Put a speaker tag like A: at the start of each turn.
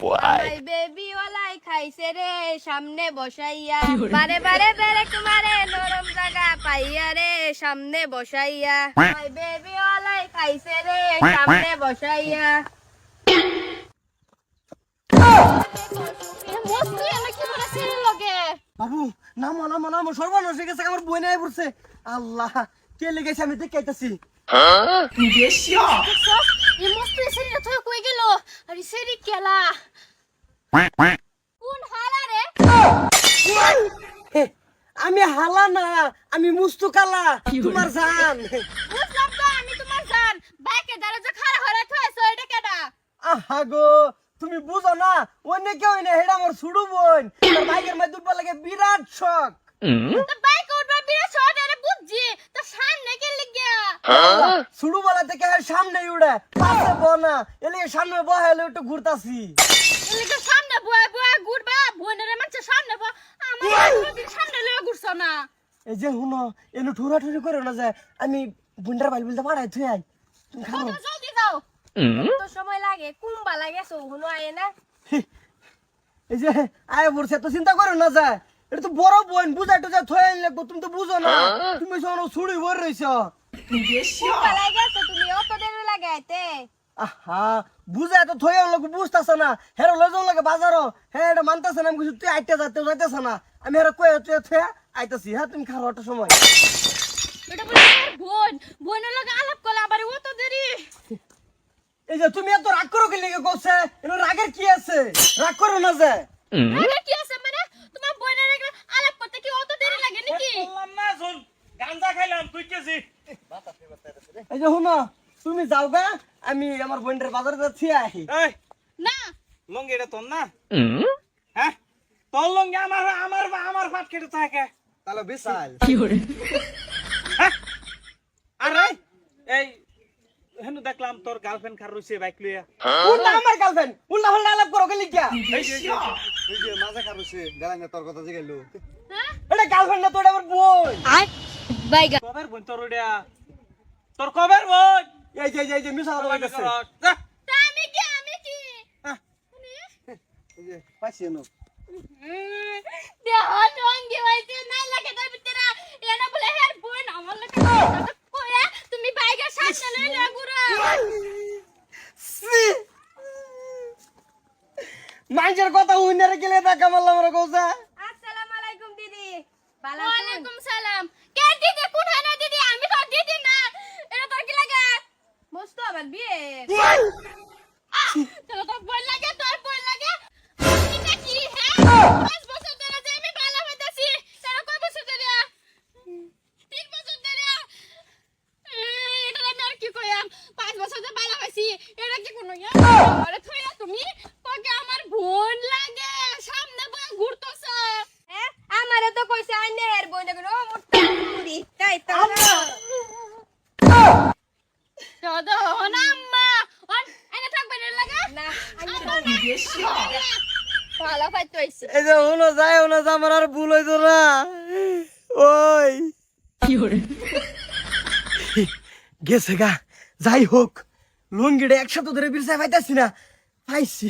A: Boy.
B: My baby ওলাই খাইছে রে সামনে বসাইয়া। বারে বারে বেরে কুমারে নরম জায়গা পাইয়া রে সামনে বসাইয়া। বেবি ওলাই খাইছে রে সামনে বসাইয়া।
C: বাবু নামো নামো নামো সর্বনাশ হয়ে গেছে আমার বই নাই পড়ছে। আল্লাহ। কে লেগেছে আমি দেখে আইতাছি।
B: এই মস্তি তুই কই গেল? আরে কেলা. কোন হালা রে?
C: আমি হালা না আমি মুস্তুকালা তোমার জান।
B: বুঝলাম তো আমি তোমার জান। বাইকে দরজা খাড়া হয়ে থইছো এটা কেডা?
C: আহা গো তুমি বুঝো না অন্য কেউ না হেডা আমার ছুড়ু বোন। বাইকের মধ্যে উঠবার লাগে বিরাট শখ।
B: তো বাইক উঠবার বিরা শর্ট আরে বুঝছি তো সামনে কে লিগিয়া
C: ছুড়ু বলা থেকে সামনে উড়ে পাশে বনা এলে সামনে একটু ঘুরতাছি।
B: এলিকে সামনে বয় বয় ঘুরবা বোনের মানছে সামনে বয় আমার সামনে লয়ে ঘুরছ না।
C: এই যে হুনো এনে ঠুরা ঠুরি করে না যায় আমি বুন্ডার বাইল বলতে পারাই তুই আই তুমি খাও
B: জলদি যাও তো সময় লাগে কুম্বা লাগে সৌগুনো আয়ে না।
C: এই যে আয় পড়ছে তো চিন্তা করো না যায় এটা তো বড় বোন বুঝাই তো যায় থয়ে আনলে তুমি তো বুঝো না। তুমি শোনো ছুড়ি ভর রইছ।
B: তো তুমি অত দেরি লাগে আইতে
C: আহা বুঝাই তো থয়ে আনলে বুঝতাছ না। হেরো লই যাও লাগে বাজারও হ্যাঁ এটা মানতাছ না আমি কিছু তুই আইতে যাতে যাইতেছ না। আমি হেরো কয়ে তুই থয়ে আইতাছি। হ্যাঁ তুমি খাও একটা সময়।
B: এটা বলে আমার বোন। বোনের লগে আলাপ করলে আবার অত দেরি।
C: এই যে তুমি এত রাগ করো কি লেগে কইছে? এর রাগের কি আছে? রাগ করো না যে।
B: আরে কি আছে মানে তোমার বোনের লগে আলাপ করতে কি অত দেরি লাগে নাকি
D: বললাম না শোন গাঞ্জা খাইলাম তুই কেছি
C: এই যে শুনো তুমি যাও গা আমি আমার বোনের বাজারে যাচ্ছি আহি
B: না
D: লঙ্গি এটা তোর না হ্যাঁ তোর লঙ্গি আমার আমার আমার পাট কেটে থাকে
C: তাহলে বিশাল
D: আরে এই হেনু দেখলাম তোর গার্লফ্রেন্ড খার রইছে বাইক লইয়া
C: উল্টা আমার গার্লফ্রেন্ড উল্টা পাল্টা আলাপ করো কি লিখিয়া
D: এই যে,
E: মাঝে খারুছে গেলাঙ্গা তোর কথা জিগাইলো
B: হ্যাঁ
C: এটা গার্লফ্রেন্ড না তো এটা আমার বোন।
B: আই বাইগা
D: কবের বোন তোর ওইটা তোর কবের বোন?
C: এই যে এই যে, মিশা কথা।
B: তা আমি কি আমি কি?
E: এই যে পাইছি এনো।
B: দেহ টঙ্গি হইছে নাই লাগে তার ভিতরে। এনা বলে হের বোন আমার লাগে কইয়া তুমি বাইগা সাথে লই না গুরা
C: মানুষের কথা উইনারে গেলে দেখা মারলাম রে কৌসা
B: আসসালামু আলাইকুম দিদি ভালো ওয়ালাইকুম সালাম কে দিদি কোন হানা দিদি আমি তো দিদি না এটা তোর কি লাগে আমার বিয়ে? তোর তো বল লাগে তোর বল লাগে। এটা কি হ্যাঁ? পাঁচ বছর ধরে যে আমি ভালো হইতাছি তারা কয় বছর ধরে? তিন বছর ধরে। এটা আমি আর কি কইয়াম? পাঁচ বছর ধরে ভালো হইছি এটা কি কোনো ইয়া? আরে থইয়া তুমি তোকে আমার বোন লাগে সামনে বয়ে ঘুরতেছে আমারে তো কইছে আইনে এর বোন লাগে ও মোটা মুড়ি তাই তো দাদা হন আম্মা হন আইনে থাকবে না লাগে না আইনে ভালো ফাইতে হইছে।
C: এই যে উনো যায় উনো যা আমার আর ভুল হইতো না। ওই। গেছে গা যাই হোক। লুঙ্গিটা একসাথে ধরে বিরসায় পাইতাছি না। পাইছি